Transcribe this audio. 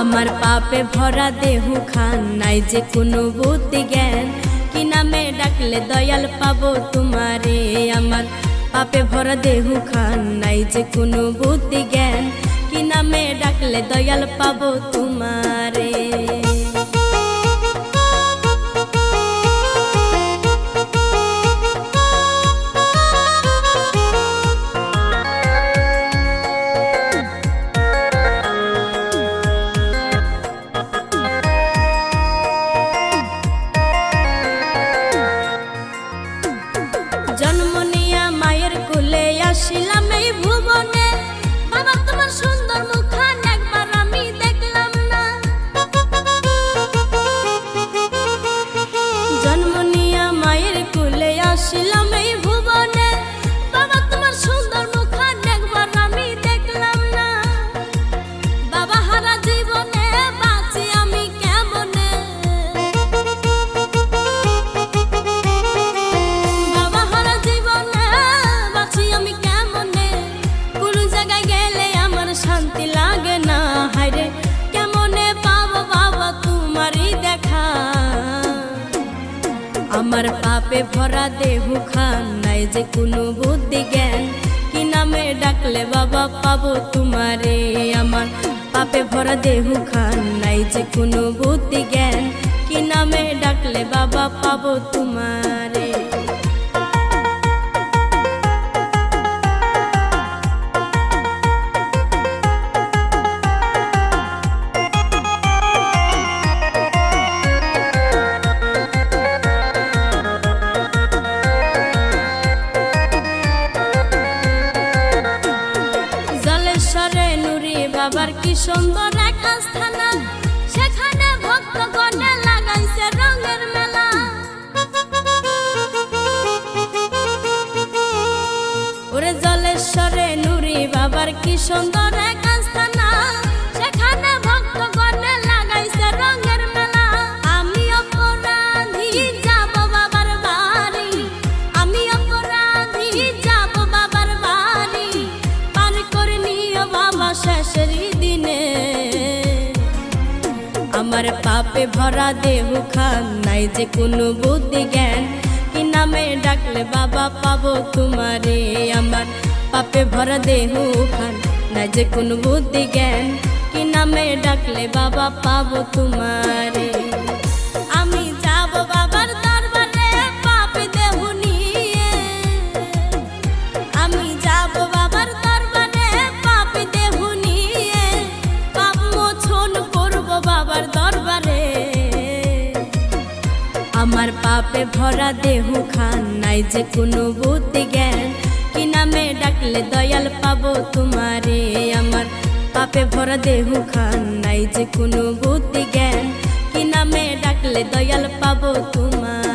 আমার পাপে ভরা দেহু খান, নাই যে কোনো বুদ্ধি জ্ঞান। কি নামে ডাকলে দয়াল পাবো তোমারে? আমার পাপে ভরা দেহু খান, নাই যে কোনো বুদ্ধি জ্ঞান। কি নামে ডাকলে দয়াল পাবো তোমারে? আমার পাপে ভরা দেহু খান নাই যে কোনো বুদ্ধি জ্ঞান। কি নামে ডাকলে বাবা, পাবো তোমারে। আমার পাপে ভরা দেহু খান নাই যে কোনো বুদ্ধি জ্ঞান। কি নামে ডাকলে বাবা, পাবো তোমারে। বাবার কি সুন্দর এক স্থান। সেখানে ভক্ত গণে লাগাইছে রঙের মেলা। ওরে জলেশ্বরে নুরি বাবার কি সুন্দর আমার পাপে ভরা দেহ খান নাই যে কোনো বুদ্ধি জ্ঞান। কি নামে ডাকলে বাবা পাবো তোমারে? আমার পাপে ভরা দেহ খান নাই যে কোনো বুদ্ধি জ্ঞান। কি নামে ডাকলে বাবা পাবো তোমারে? পাপে ভরা দেহ খান নাই যে কোনো বুদ্ধি জ্ঞান। কি নামে ডাকলে দয়াল পাবো তোমারে? আমার পাপে ভরা দেহ খান নাই যে কোনো বুদ্ধি জ্ঞান। কি নামে ডাকলে দয়াল পাবো তোমার?